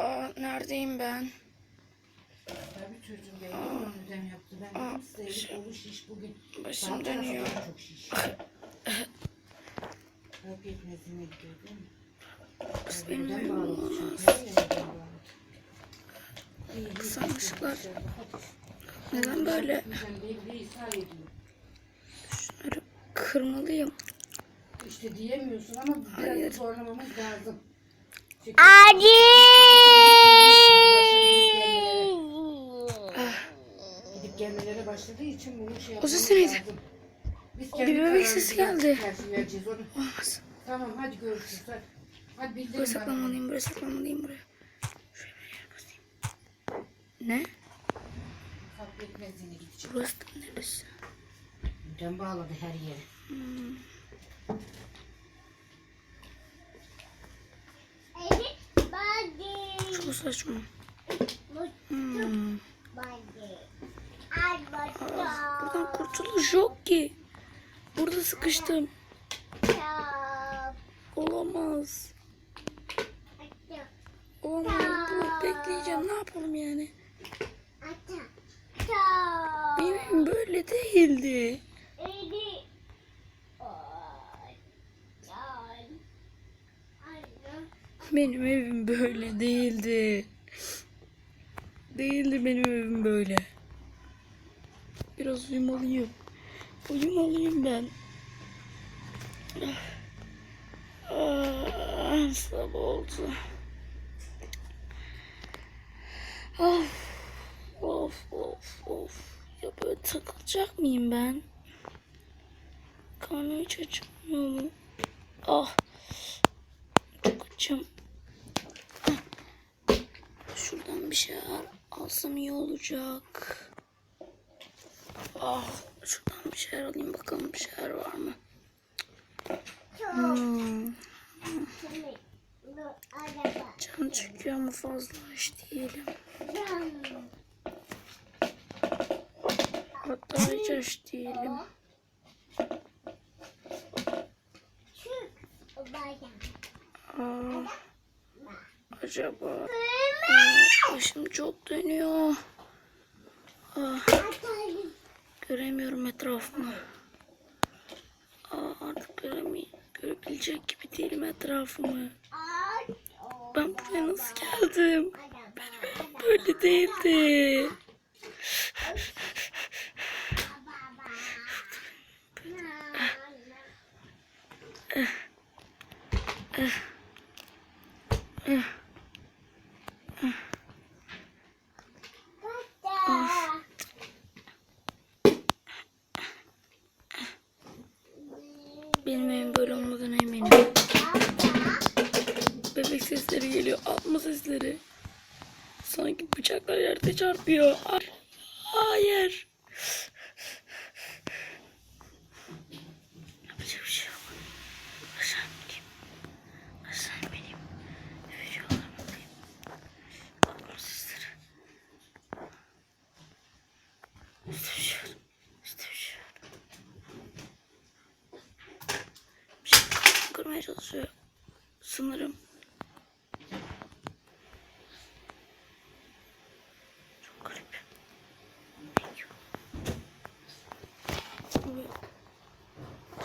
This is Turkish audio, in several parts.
Aa, neredeyim ben? Tabii çocuğum. Onun ödem yaptı. Ben dedim size Elif oğlu şiş bugün. Başım Sağ dönüyor. Çok şiş. Kalp yetmezliğine gidiyor değil mi? Ödem benim bağladı çünkü. Kısalmışlar. Neden böyle? Şunları kırmalıyım. İşte diyemiyorsun ama biraz Hayır. zorlamamız lazım. Hadi. Gidip gelmelere başladığı için bunu şey O ses neydi? Bir bebek sesi geldi. Olmaz. Tamam hadi görüşürüz. Hadi, hadi bildirin Buraya saklanmalıyım, buraya saklanmalıyım, buraya. Şuraya bir yer basayım. Ne? Kalp yetmezliğine gideceğim. Burası da neresi? Ödem bağladı her yere. Çok saçma. Hmm. Buradan kurtuluş yok ki. Burada sıkıştım. Olamaz. Olamaz. Burada bekleyeceğim. Ne yapalım yani? Benim böyle değildi. Benim evim böyle değildi. Değildi benim evim böyle. Biraz uyumalıyım. Uyumalıyım ben. Ah, sabah oldu. Of, of, of, of. Ya böyle takılacak mıyım ben? Karnım hiç acıkmıyor mu? Ah, çok açım. Ah. Şuradan bir şeyler alsam iyi olacak. Ah, şuradan bir şeyler alayım bakalım bir şeyler var mı? Hmm. Can çekiyor ama fazla aç değilim. Hatta hiç aç değilim. Aa, acaba başım çok dönüyor. Ah, göremiyorum etrafımı. Aa, artık göremey görebilecek gibi değilim etrafımı. Ben buraya nasıl geldim? Benim böyle değildi. Benim böyle olmadığına eminim. Bebek sesleri geliyor. Atma sesleri. Sanki bıçaklar yerde çarpıyor. Hayır. Hayır. Yapacak bir şey yok. Aşağı ineyim. Aşağı ineyim. Videolar bakayım. Atma sesleri. İstemiyorum. İstemiyorum. Bir şey kırmaya çalışıyor. Sanırım. Çok garip. Peki. Evet.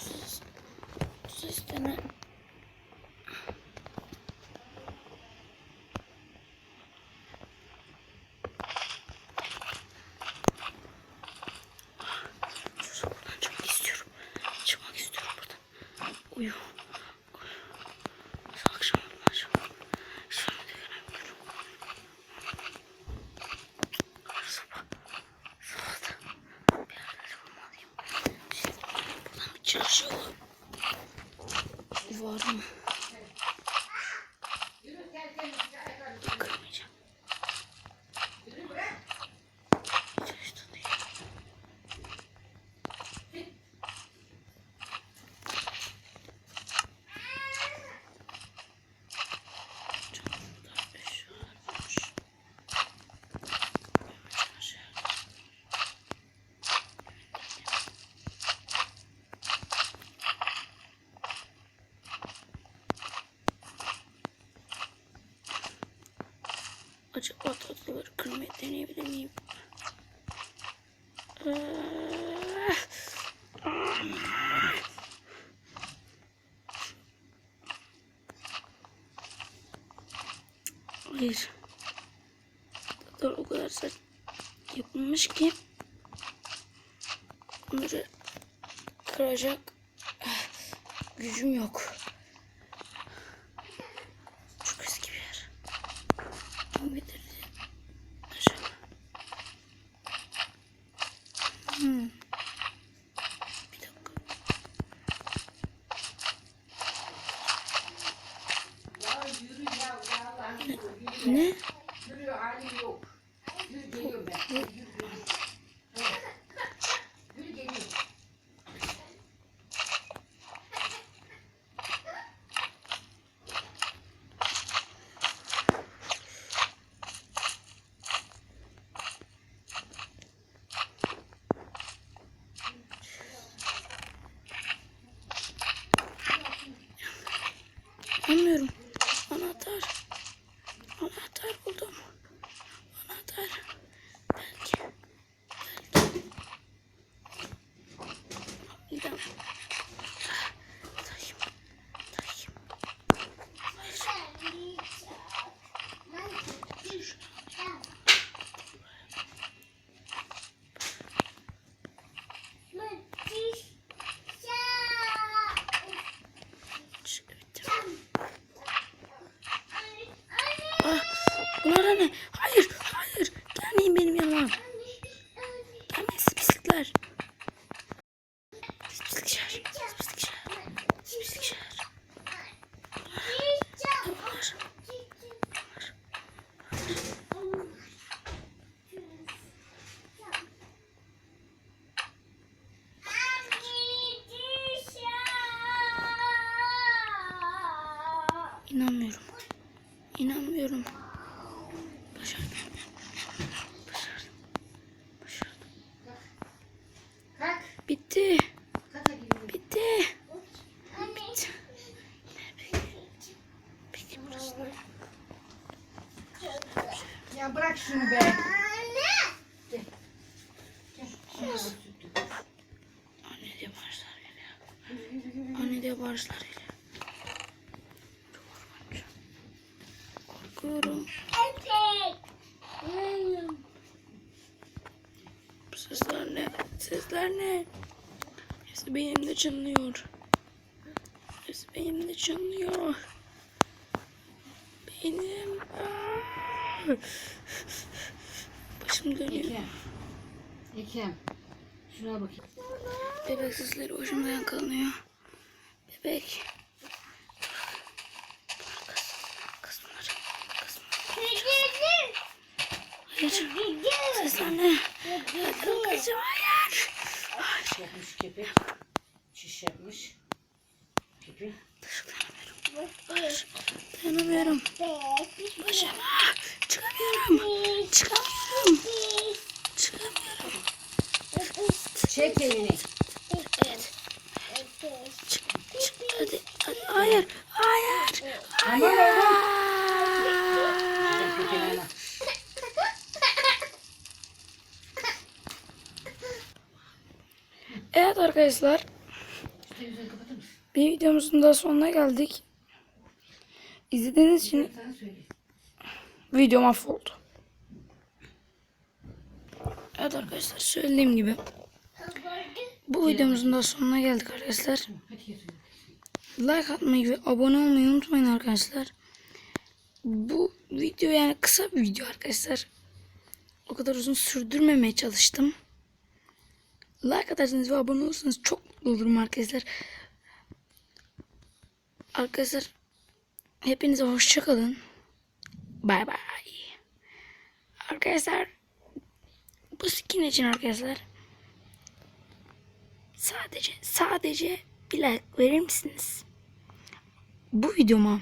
Ses, ses de ne? Sus, buradan çıkmak istiyorum. Çıkmak istiyorum buradan. Uyu. Akşam olmaz. Sonra da göremiyorum. Sabah. Sabah da bir yerleri bulmalıyım. Şimdi buradan bir çıkış yolu. Var mı? Acaba tatlıları kırmayı deneyebilir miyim? Ee, Hayır. Tatlılar o kadar sert yapılmış ki bunları kıracak gücüm yok. 吃是 İnanmıyorum. Başardım. Başardım. Başardım. Kalk. Bitti. Bitti. Bitti. Peki burası ne? Ya bırak şunu be. Gel. Gel. Şunu sürdü. Anne diye bağırışlar geliyor. Anne diye bağırışlar geliyor. Çok korkunç. Korkuyorum. Bu sesler ne? Sesler ne? Hepsi beynimde çınlıyor. Hepsi beynimde çınlıyor. Beynim. Aa! Başım dönüyor. Ekrem. Ekrem. Şuna bakayım. Bebek sesleri başımda yankılanıyor. Bebek. Hayır. Sesler ne? Hayır. Kızım hayır. Şiş yapmış kepi. Şiş yapmış. Kepi. Dayanamıyorum. Başım. Ah! Çıkamıyorum. Çıkamıyorum. Çıkamıyorum. Çek elini. Evet. Çık, çık. Hadi. Hayır. Aman oğlum. Hayır. Çek elini. Evet arkadaşlar. Bir videomuzun da sonuna geldik. İzlediğiniz için video mahvoldu. Evet arkadaşlar söylediğim gibi bu videomuzun da sonuna geldik arkadaşlar. Like atmayı ve abone olmayı unutmayın arkadaşlar. Bu video yani kısa bir video arkadaşlar. O kadar uzun sürdürmemeye çalıştım. Like atarsanız ve abone olursanız çok mutlu olurum arkadaşlar. Arkadaşlar hepinize hoşça kalın. Bay bay. Arkadaşlar bu skin için arkadaşlar sadece sadece bir like verir misiniz? Bu videoma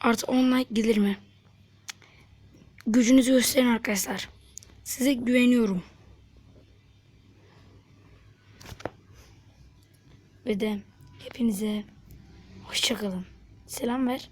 artı 10 like gelir mi? Gücünüzü gösterin arkadaşlar. Size güveniyorum. Ve de hepinize hoşçakalın. Selam ver.